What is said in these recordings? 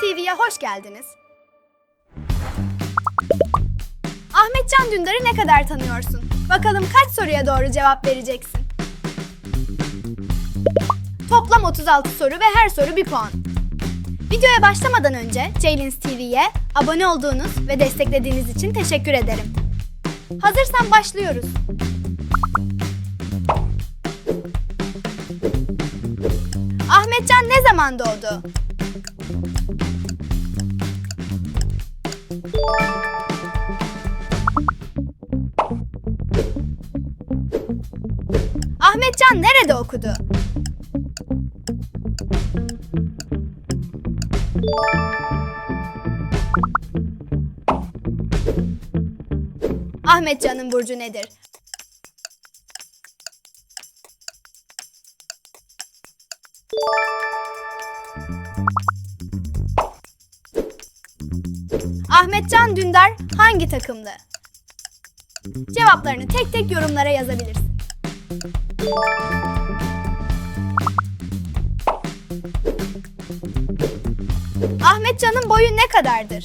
TV'ye hoş geldiniz. Ahmetcan Dündar'ı ne kadar tanıyorsun? Bakalım kaç soruya doğru cevap vereceksin? Toplam 36 soru ve her soru bir puan. Videoya başlamadan önce Jaylins TV'ye abone olduğunuz ve desteklediğiniz için teşekkür ederim. Hazırsan başlıyoruz. Ahmetcan ne zaman doğdu? Ahmetcan nerede okudu? Ahmetcan'ın burcu nedir? Ahmetcan Dündar hangi takımdı? Cevaplarını tek tek yorumlara yazabilirsin. Ahmetcan'ın boyu ne kadardır?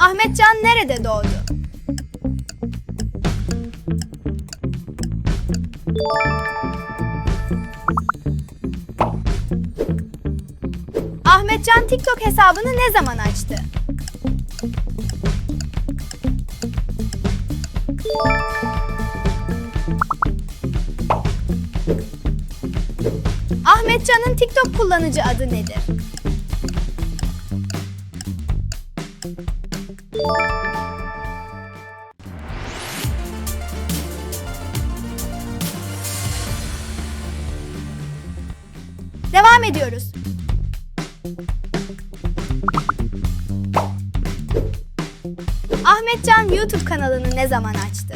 Ahmetcan nerede doğdu? Ahmetcan TikTok hesabını ne zaman açtı? Ahmetcan'ın TikTok kullanıcı adı nedir? Devam ediyoruz. Ahmetcan YouTube kanalını ne zaman açtı?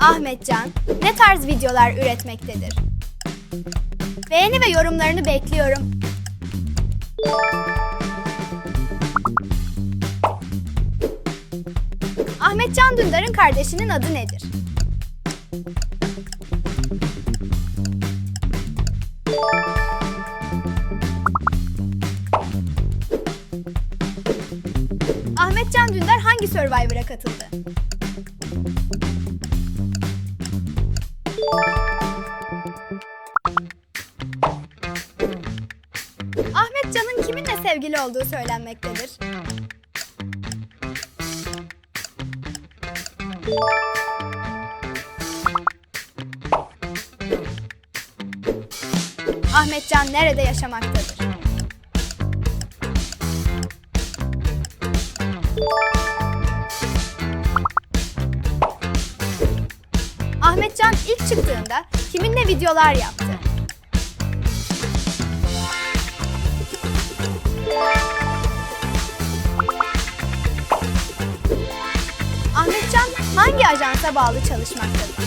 Ahmetcan ne tarz videolar üretmektedir? Beğeni ve yorumlarını bekliyorum. Ahmetcan Dündar'ın kardeşinin adı nedir? Ahmetcan Dündar hangi Survivor'a katıldı? Ahmetcan'ın kiminle sevgili olduğu söylenmektedir. Ahmetcan nerede yaşamaktadır? Ahmetcan ilk çıktığında kiminle videolar yaptı? Hangi ajansa bağlı çalışmaktadır?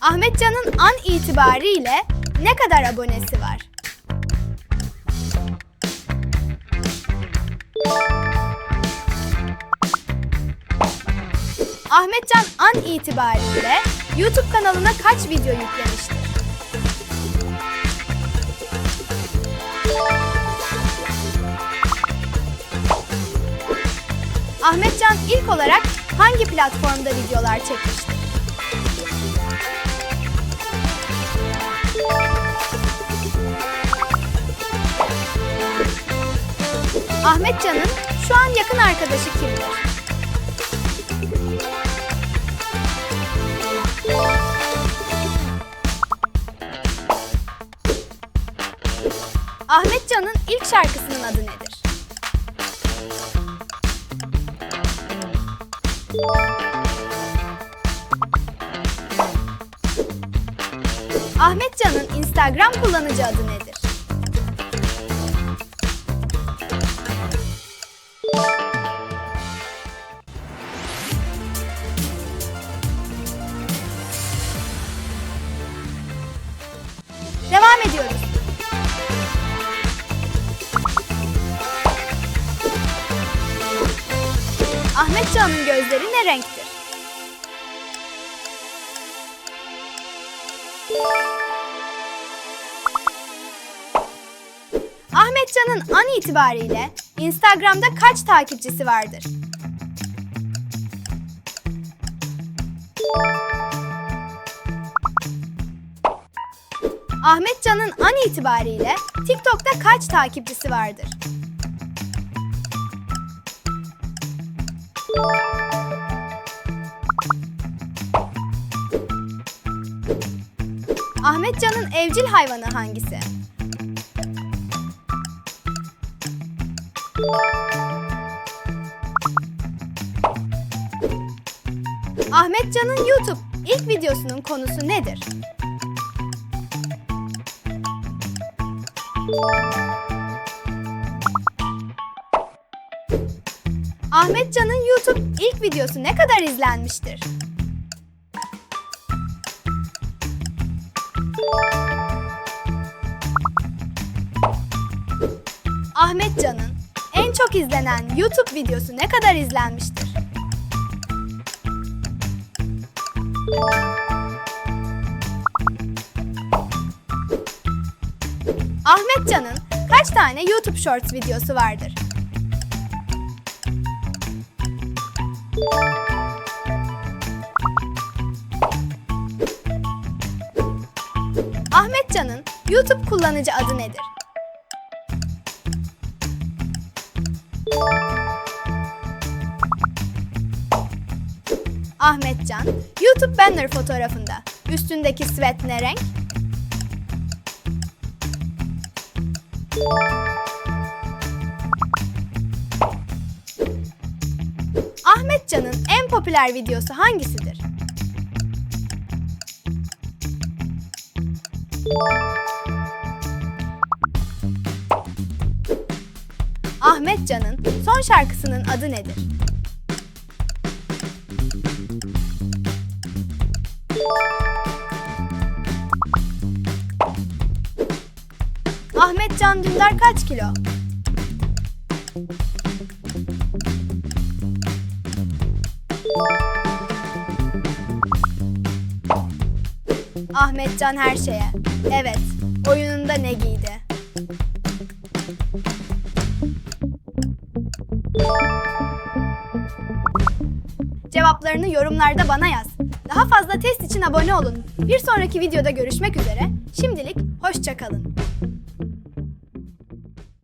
Ahmetcan'ın an itibariyle ne kadar abonesi var? Ahmetcan an itibariyle YouTube kanalına kaç video yüklemiştir? Ahmetcan ilk olarak hangi platformda videolar çekmiştir? Ahmetcan'ın şu an yakın arkadaşı kimdir? Ahmet Can'ın ilk şarkısının adı nedir? Ahmet Can'ın Instagram kullanıcı adı nedir? Devam ediyoruz. Ahmet Can'ın gözleri ne renktir? Ahmet Can'ın an itibariyle Instagram'da kaç takipçisi vardır? Ahmet Can'ın an itibariyle TikTok'ta kaç takipçisi vardır? Ahmet Can'ın evcil hayvanı hangisi? Ahmet Can'ın YouTube ilk videosunun konusu nedir? Ahmet Can'ın YouTube ilk videosu ne kadar izlenmiştir? Ahmet Can'ın en çok izlenen YouTube videosu ne kadar izlenmiştir? Ahmet Can'ın kaç tane YouTube Shorts videosu vardır? Ahmet Can'ın YouTube kullanıcı adı nedir? Ahmet Can, YouTube banner fotoğrafında üstündeki sweat ne renk? Can'ın en popüler videosu hangisidir? Ahmet Can'ın son şarkısının adı nedir? Ahmet Can Dündar kaç kilo? Ahmet Can her şeye. Evet, oyununda ne giydi? Cevaplarını yorumlarda bana yaz. Daha fazla test için abone olun. Bir sonraki videoda görüşmek üzere. Şimdilik hoşçakalın.